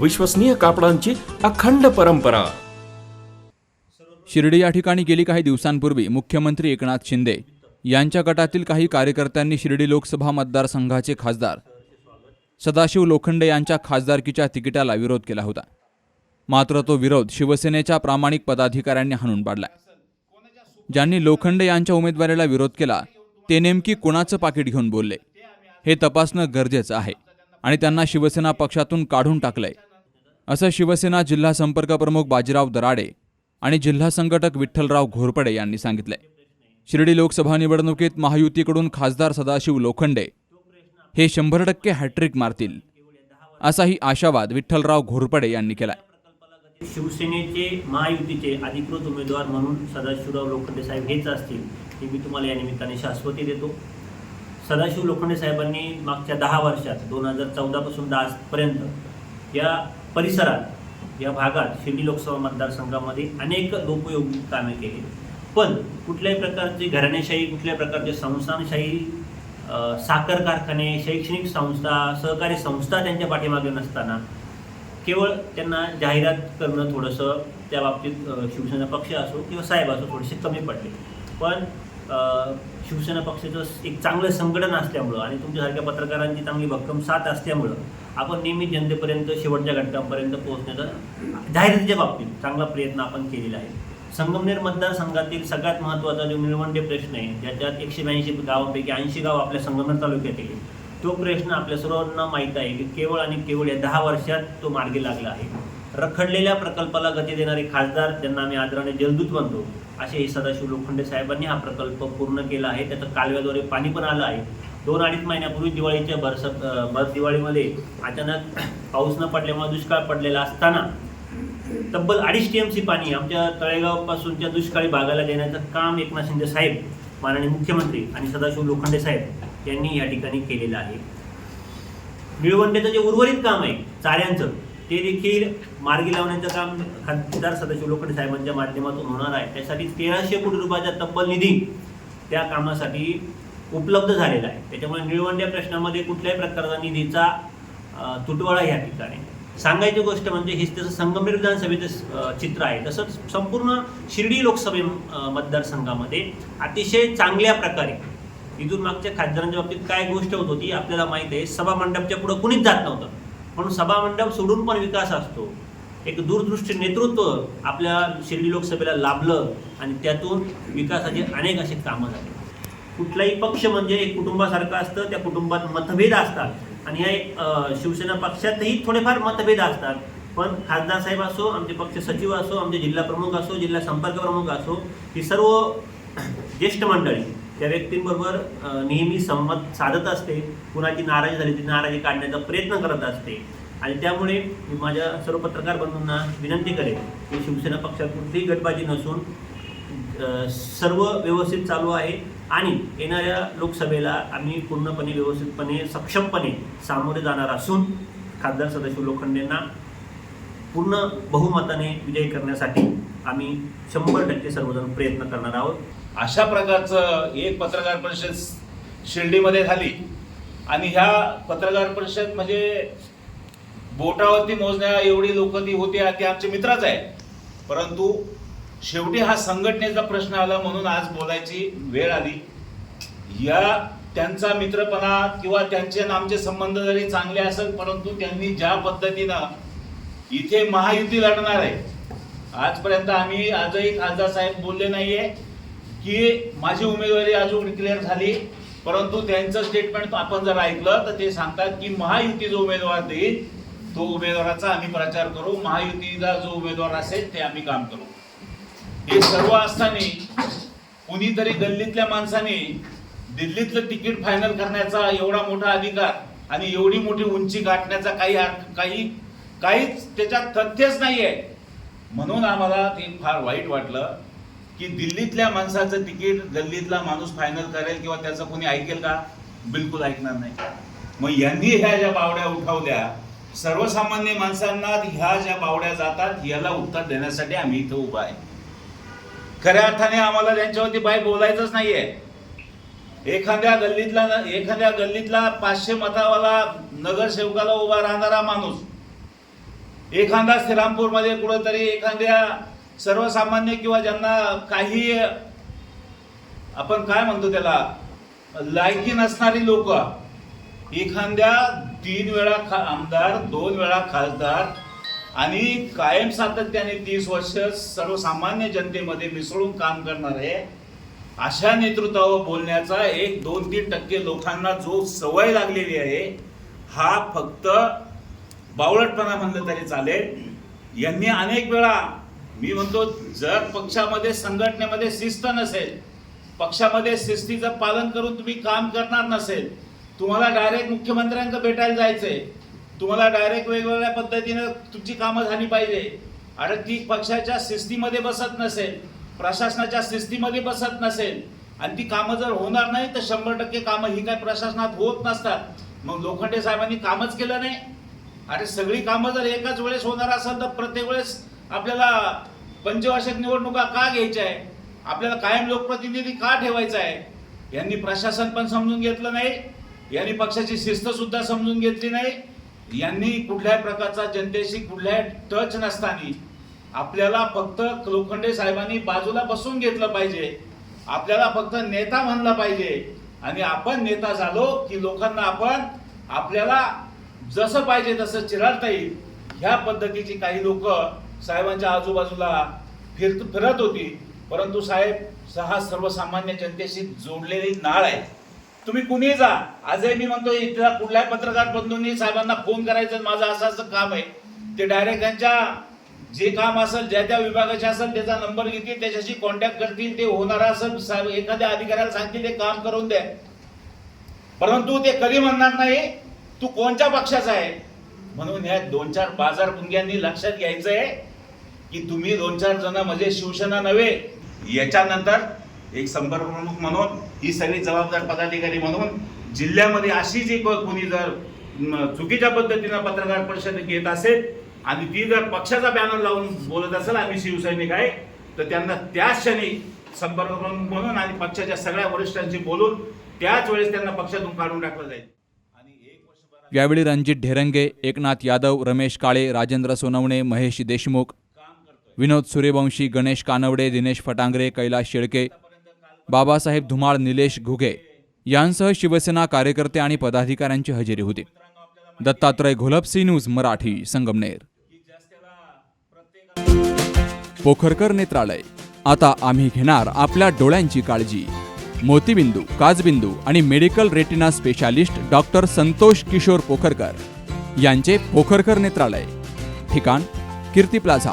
विश्वसनीय कापडांची अखंड परंपरा. शिर्डी या ठिकाणी गेली काही दिवसांपूर्वी मुख्यमंत्री एकनाथ शिंदे यांच्या गटातील काही कार्यकर्त्यांनी शिर्डी लोकसभा मतदारसंघाचे खासदार सदाशिव लोखंडे यांच्या खासदारकीच्या तिकिटाला विरोध केला होता. मात्र तो विरोध शिवसेनेच्या प्रामाणिक पदाधिकाऱ्यांनी हाणून पाडला ज्यांनी लोखंडे यांच्या उमेदवारीला विरोध केला ते नेमकी कुणाचं पाकिट घेऊन बोलले? हे तपासणं गरजेचं आहे आणि त्यांना शिवसेना पक्षातून काढून टाकलंय. असं शिवसेना जिल्हा संपर्क प्रमुख बाजीराव दराडे आणि जिल्हा संघटक विठ्ठलराव घोरपडे यांनी सांगितले. शिर्डी लोकसभा निवडणुकीत महायुतीकडून खासदार सदाशिव लोखंडे हे शंभर टक्के हॅट्रिक मारतील असाही आशावाद विठ्ठलराव घोरपडे यांनी केलाय. शिवसेनेचे महायुतीचे अधिकृत उमेदवार म्हणून सदाशिवराव लोखंडे साहेब हेच असतील हे मी तुम्हाला या निमित्ताने शाश्वती देतो. सदाशिव लोखंडे साहेबांनी मागच्या दहा वर्षात दोन हजार चौदापासून दहापर्यंत या परिसरात या भागात शिर्डी लोकसभा मतदारसंघामध्ये अनेक लोकयोगी कामे केली. पण कुठल्याही प्रकारची घराणेशाही कुठल्याही प्रकारचे संस्थानशाही साखर कारखाने शैक्षणिक संस्था सहकारी संस्था त्यांच्या पाठीमागे नसताना केवळ त्यांना जाहिरात करणं थोडंसं त्या बाबतीत शिवसेना पक्ष असो किंवा साहेब असो थोडेसे कमी पडले. पण शिवसेना पक्षाचं एक चांगलं संघटन असल्यामुळं आणि तुमच्यासारख्या पत्रकारांची चांगली भक्कम साथ असल्यामुळं आपण नेहमी जनतेपर्यंत शेवटच्या घटकांपर्यंत पोहोचण्याचा जाहिरातीच्या बाबतीत चांगला प्रयत्न आपण केलेला आहे. संगमनेर मतदारसंघातील सगळ्यात महत्त्वाचा जो निळवंडे प्रश्न आहे ज्याच्यात एकशे ब्याऐंशी गावांपैकी ऐंशी गाव आपल्या संगमनेर तालुक्यात येईल तो प्रश्न आपल्या सर्वांना माहीत आहे की केवळ आणि केवळ या दहा वर्षात तो मार्गी लागला आहे. रखडलेल्या प्रकल्पाला गती देणारे खासदार ज्यांना आम्ही आदराने जलदूत म्हणतो असे सदाशिव लोखंडे साहेबांनी हा प्रकल्प पूर्ण केला आहे. त्याचं कालव्याद्वारे पाणी पण आलं आहे. दोन अडीच महिन्यापूर्वी दिवाळीच्या भरस भर दिवाळीमध्ये अचानक पाऊस न पडल्यामुळे दुष्काळ पडलेला असताना तब्बल अडीच टी एम सी पाणी आमच्या तळेगावपासूनच्या दुष्काळी भागाला देण्याचं काम एकनाथ शिंदे साहेब माननीय मुख्यमंत्री आणि सदाशिव लोखंडे साहेब यांनी या ठिकाणी केलेलं आहे. निळवंडेचं जे उर्वरित काम आहे चाऱ्यांचं ते देखील मार्गी लावण्याचं काम खासदार सदाशिव लोखंडे साहेबांच्या माध्यमातून होणार आहे. त्यासाठी तेराशे कोटी रुपयाचा तब्बल निधी त्या कामासाठी उपलब्ध झालेला आहे. त्याच्यामुळे निळवंड्या प्रश्नामध्ये कुठल्याही प्रकारचा निधीचा तुटवडा या ठिकाणी सांगायची गोष्ट म्हणजे हेच त्याचं संगमनेर विधानसभेचं चित्र आहे. तसंच संपूर्ण शिर्डी लोकसभे मतदारसंघामध्ये अतिशय चांगल्या प्रकारे इथून मागच्या खासदारांच्या बाबतीत काय गोष्ट होत होती आपल्याला माहीत आहे. सभा मंडपच्या पुढं कुणीच जात नव्हतं. म्हणून सभामंडप सोडून पण विकास असतो. एक दूरदृष्टी नेतृत्व आपल्या शिर्डी लोकसभेला लाभलं आणि त्यातून विकासाचे अनेक असे कामं झाले. कुठलाही पक्ष म्हणजे एक कुटुंबासारखं असतं त्या कुटुंबात मतभेद असतात. आणि या एक, शिवसेना पक्षातही थोडेफार मतभेद असतात. पण खासदार साहेब असो आमचे पक्ष सचिव असो आमचे जिल्हा प्रमुख असो जिल्हा संपर्क प्रमुख असो ही सर्व ज्येष्ठ मंडळी त्या व्यक्तींबरोबर नेहमी संमत साधत असते. कुणाची नाराजी झाली ती नाराजी काढण्याचा प्रयत्न करत असते. आणि त्यामुळे मी माझ्या सर्व पत्रकार बंधूंना विनंती करेन की शिवसेना पक्षात कुठलीही गटबाजी नसून सर्व व्यवस्थित चालू आहे आणि येणाऱ्या लोकसभेला आम्ही पूर्णपणे व्यवस्थितपणे सक्षमपणे सामोरे जाणार असून खासदार सदाशिव लोखंडेंना पूर्ण बहुमताने विजयी करण्यासाठी आम्ही शंभर टक्के सर्वजण प्रयत्न करणार आहोत. अशा प्रकारचं एक पत्रकार परिषद शिर्डीमध्ये झाली. आणि ह्या पत्रकार परिषद म्हणजे बोटावरती मोजण्या एवढी लोक ती होती ते आमचे मित्रच आहेत. परंतु शेवटी हा संघटनेचा प्रश्न आला म्हणून आज बोलायची वेळ आली. या त्यांचा मित्रपणा किंवा त्यांचे आमचे संबंध जरी चांगले असेल परंतु त्यांनी ज्या पद्धतीनं इथे महायुती लढणार आहे आजपर्यंत आम्ही आजही खासदार साहेब बोलले नाहीये. की माझी उमेदवारी अजून डिक्लेअर झाली परंतु त्यांचं स्टेटमेंट आपण जर ऐकलं तर ते सांगतात की महायुती जो उमेदवार देईल तो उमेदवाराचा आम्ही प्रचार करू महायुतीचा जो उमेदवार असेल ते आम्ही काम करू. हे सर्व असताना कुणीतरी गल्लीतल्या माणसाने दिल्लीतलं तिकीट फायनल करण्याचा एवढा मोठा अधिकार आणि एवढी मोठी उंची गाठण्याचा काही काही काहीच त्याच्यात तथ्यच नाही आहे म्हणून आम्हाला ते फार वाईट वाटलं. की दिल्लीतल्या माणसाचं तिकीट गल्लीतला माणूस फायनल करेल किंवा त्याचं कोणी ऐकेल का? बिलकुल ऐकणार नाही. मग यांनी ह्या ज्या बावड्या उठवल्या सर्वसामान्य माणसांना ह्या ज्या बावड्या जातात याला उत्तर देण्यासाठी आम्ही इथं उभा आहे. खऱ्या अर्थाने आम्हाला त्यांच्यावरती बाय बोलायचंच नाहीये. एखाद्या गल्लीतला एखाद्या गल्लीतला पाचशे मतावाला नगरसेवकाला उभा राहणारा माणूस एखादा श्रीरामपूरमध्ये कुठंतरी एखाद्या सर्वसामान्य किंवा ज्यांना काही आपण काय म्हणतो त्याला लायकी नसणारी लोक एखाद्या तीन वेळा खा आमदार दोन वेळा खासदार आणि कायम सातत्याने तीस वर्ष सर्वसामान्य जनतेमध्ये मिसळून काम करणारे अशा नेतृत्वावर बोलण्याचा एक दोन तीन टक्के लोकांना जो सवय लागलेली आहे हा फक्त बावळटपणा म्हणलं तरी चालेल. यांनी अनेक वेळा मी म्हणतो जर पक्षामध्ये संघटनेमध्ये शिस्त नसेल पक्षामध्ये शिस्तीचं पालन करून तुम्ही काम करणार नसेल तुम्हाला डायरेक्ट मुख्यमंत्र्यांकडे भेटायला जायचंय. तुम्हाला डायरेक्ट वेगवेगळ्या पद्धतीनं तुमची कामं झाली पाहिजे. आणि ती पक्षाच्या शिस्तीमध्ये बसत नसेल प्रशासनाच्या शिस्तीमध्ये बसत नसेल आणि ती कामं जर होणार नाही तर शंभर टक्के कामं ही काय प्रशासनात होत नसतात. मग लोखंडे साहेबांनी कामच केलं नाही. अरे सगळी कामं जर एकाच वेळेस होणार असेल तर प्रत्येक वेळेस आपल्याला पंचवार्षिक निवडणुका का घ्यायच्या आहे? आपल्याला कायम लोकप्रतिनिधी का ठेवायचा आहे? यांनी प्रशासन पण समजून घेतलं नाही. यांनी पक्षाची शिस्त सुद्धा समजून घेतली नाही. यांनी कुठल्याही प्रकारचा जनतेशी कुठल्याही टच नसताना आपल्याला फक्त लोखंडे साहेबांनी बाजूला बसून घेतलं पाहिजे. आपल्याला फक्त नेता म्हणलं पाहिजे. आणि आपण नेता झालो की लोकांना आपण आपल्याला जसं पाहिजे तसं चिराडता येईल. ह्या पद्धतीची काही लोक साहेबांच्या आजूबाजूला फिरत फिरत होती परंतु साहेब सहा सर्वसामान्य जनतेशी जोडलेली नाळ आहे. तुम्ही कुणी जा. आजही मी म्हणतो इथला कुठल्याही पत्रकार बंधूंनी साहेबांना फोन करायचं माझं असं असं काम आहे. ते डायरेक्ट त्यांच्या जे काम असेल ज्या त्या विभागाचे असेल त्याचा नंबर घेतील त्याच्याशी कॉन्टॅक्ट करतील ते होणार असेल साहेब एखाद्या अधिकाऱ्याला सांगतील ते काम करून द्या. परंतु ते कधी म्हणणार नाही तू कोणत्या पक्षाचा आहे? म्हणून ह्या दोन चार बाजार पुंग्यांनी लक्षात घ्यायचं आहे की तुम्ही दोन चार जण म्हणजे शिवसेना नव्हे याच्यानंतर एक संपर्क प्रमुख म्हणून ही सगळी जबाबदार पदाधिकारी म्हणून जिल्ह्यामध्ये अशी जी कोणी जर चुकीच्या पद्धतीनं पत्रकार परिषद घेत असेल आणि ती जर पक्षाचा बॅनर लावून बोलत असेल आम्ही शिवसैनिक आहे तर त्यांना त्याच क्षणी संपर्क प्रमुख म्हणून आणि पक्षाच्या सगळ्या वरिष्ठांशी बोलून त्याच वेळेस त्यांना पक्षातून काढून टाकलं जाईल. आणि यावेळी रणजित ढेरंगे एकनाथ यादव रमेश काळे राजेंद्र सोनवणे महेश देशमुख विनोद सूर्यवंशी गणेश कानवडे दिनेश फटांगरे कैलास शेळके बाबासाहेब धुमाळ निलेश घुगे यांसह शिवसेना कार्यकर्ते आणि पदाधिकाऱ्यांची हजेरी होती. दत्तात्रय घोलपसी न्यूज मराठी संगमनेर. पोखरकर नेत्रालय. आता आम्ही घेणार आपल्या डोळ्यांची काळजी. मोतीबिंदू काजबिंदू आणि medical retina specialist doctor Santosh Kishor Pokharkar यांचे पोखरकर नेत्रालय. ठिकाण Kirti plaza.